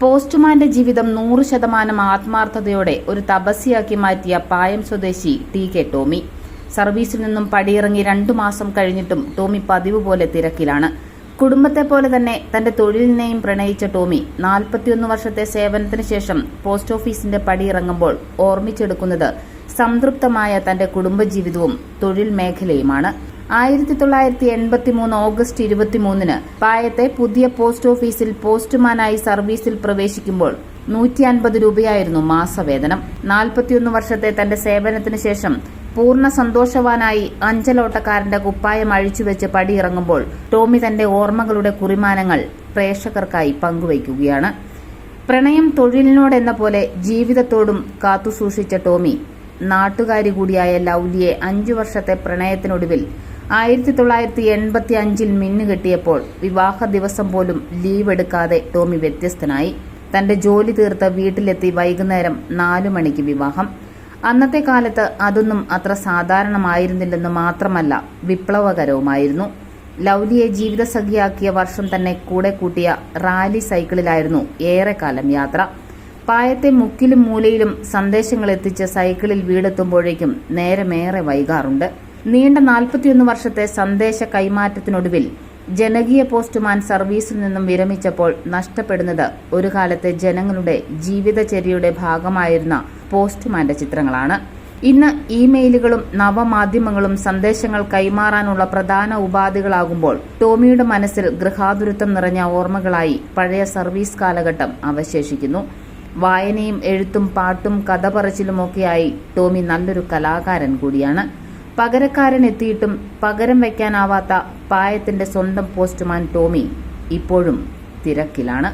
പോസ്റ്റുമാന്റെ ജീവിതം നൂറ് ശതമാനം ആത്മാർത്ഥതയോടെ ഒരു തപസ്യയാക്കി മാറ്റിയ പായം സ്വദേശി ടി കെ ടോമി. സർവീസിൽ നിന്നും പടിയിറങ്ങി രണ്ടു മാസം കഴിഞ്ഞിട്ടും ടോമി പതിവ് പോലെ തിരക്കിലാണ്. കുടുംബത്തെ പോലെ തന്നെ തന്റെ തൊഴിലിനെയും പ്രണയിച്ച ടോമി നാൽപ്പത്തിയൊന്ന് വർഷത്തെ സേവനത്തിന് ശേഷം പോസ്റ്റ് ഓഫീസിന്റെ പടിയിറങ്ങുമ്പോൾ ഓർമ്മിച്ചെടുക്കുന്നത് സംതൃപ്തമായ തന്റെ കുടുംബജീവിതവും തൊഴിൽ മേഖലയുമാണ്. ആയിരത്തി തൊള്ളായിരത്തി എൺപത്തി മൂന്ന് ഓഗസ്റ്റ് ഇരുപത്തിമൂന്നിന് പായത്തെ പുതിയ പോസ്റ്റ് ഓഫീസിൽ പോസ്റ്റ്മാനായി സർവീസിൽ പ്രവേശിക്കുമ്പോൾ നൂറ്റി അൻപത് രൂപയായിരുന്നു മാസവേതനം. നാൽപ്പത്തിയൊന്ന് വർഷത്തെ തന്റെ സേവനത്തിന് ശേഷം പൂർണ സന്തോഷവാനായി അഞ്ചലോട്ടക്കാരന്റെ കുപ്പായം അഴിച്ചുവെച്ച് പടിയിറങ്ങുമ്പോൾ ടോമി തന്റെ ഓർമ്മകളുടെ കുറിമാനങ്ങൾ പ്രേക്ഷകർക്കായി പങ്കുവയ്ക്കുകയാണ്. പ്രണയം തൊഴിലിനോടെന്ന പോലെ ജീവിതത്തോടും കാത്തുസൂക്ഷിച്ച ടോമി നാട്ടുകാരി കൂടിയായ ലൗലിയെ അഞ്ചു വർഷത്തെ പ്രണയത്തിനൊടുവിൽ ആയിരത്തി തൊള്ളായിരത്തി എൺപത്തി അഞ്ചിൽ മിന്നുകെട്ടിയപ്പോൾ വിവാഹ ദിവസം പോലും ലീവ് എടുക്കാതെ ടോമി വ്യത്യസ്തനായി. തന്റെ ജോലി തീർത്ത് വീട്ടിലെത്തി വൈകുന്നേരം നാലു മണിക്ക് വിവാഹം. അന്നത്തെ കാലത്ത് അതൊന്നും അത്ര സാധാരണമായിരുന്നില്ലെന്ന് മാത്രമല്ല വിപ്ലവകരവുമായിരുന്നു. ലൗലിയെ ജീവിതസഖിയാക്കിയ വർഷം തന്നെ കൂടെ കൂട്ടിയ റാലി സൈക്കിളിലായിരുന്നു ഏറെക്കാലം യാത്ര. പായത്തെ മുക്കിലും മൂലയിലും സന്ദേശങ്ങൾ എത്തിച്ച് സൈക്കിളിൽ വീടെത്തുമ്പോഴേക്കും നേരമേറെ വൈകാറുണ്ട്. നീണ്ട നാൽപ്പത്തിയൊന്ന് വർഷത്തെ സന്ദേശ കൈമാറ്റത്തിനൊടുവിൽ ജനകീയ പോസ്റ്റ്മാൻ സർവീസിൽ നിന്നും വിരമിച്ചപ്പോൾ നഷ്ടപ്പെടുന്നത് ഒരു കാലത്തെ ജനങ്ങളുടെ ജീവിതചര്യയുടെ ഭാഗമായിരുന്ന പോസ്റ്റുമാന്റെ ചിത്രങ്ങളാണ്. ഇന്ന് ഇമെയിലുകളും നവമാധ്യമങ്ങളും സന്ദേശങ്ങൾ കൈമാറാനുള്ള പ്രധാന ഉപാധികളാകുമ്പോൾ ടോമിയുടെ മനസ്സിൽ ഗൃഹാതുരത്വം നിറഞ്ഞ ഓർമ്മകളായി പഴയ സർവീസ് കാലഘട്ടം അവശേഷിക്കുന്നു. വായനയും എഴുത്തും പാട്ടും കഥ പറച്ചിലുമൊക്കെയായി ടോമി നല്ലൊരു കലാകാരൻ കൂടിയാണ്. പകരക്കാരൻ എത്തിയിട്ടും പകരം വയ്ക്കാനാവാത്ത പായത്തിന്റെ സ്വന്തം പോസ്റ്റ്മാൻ ടോമി ഇപ്പോഴും തിരക്കിലാണ്.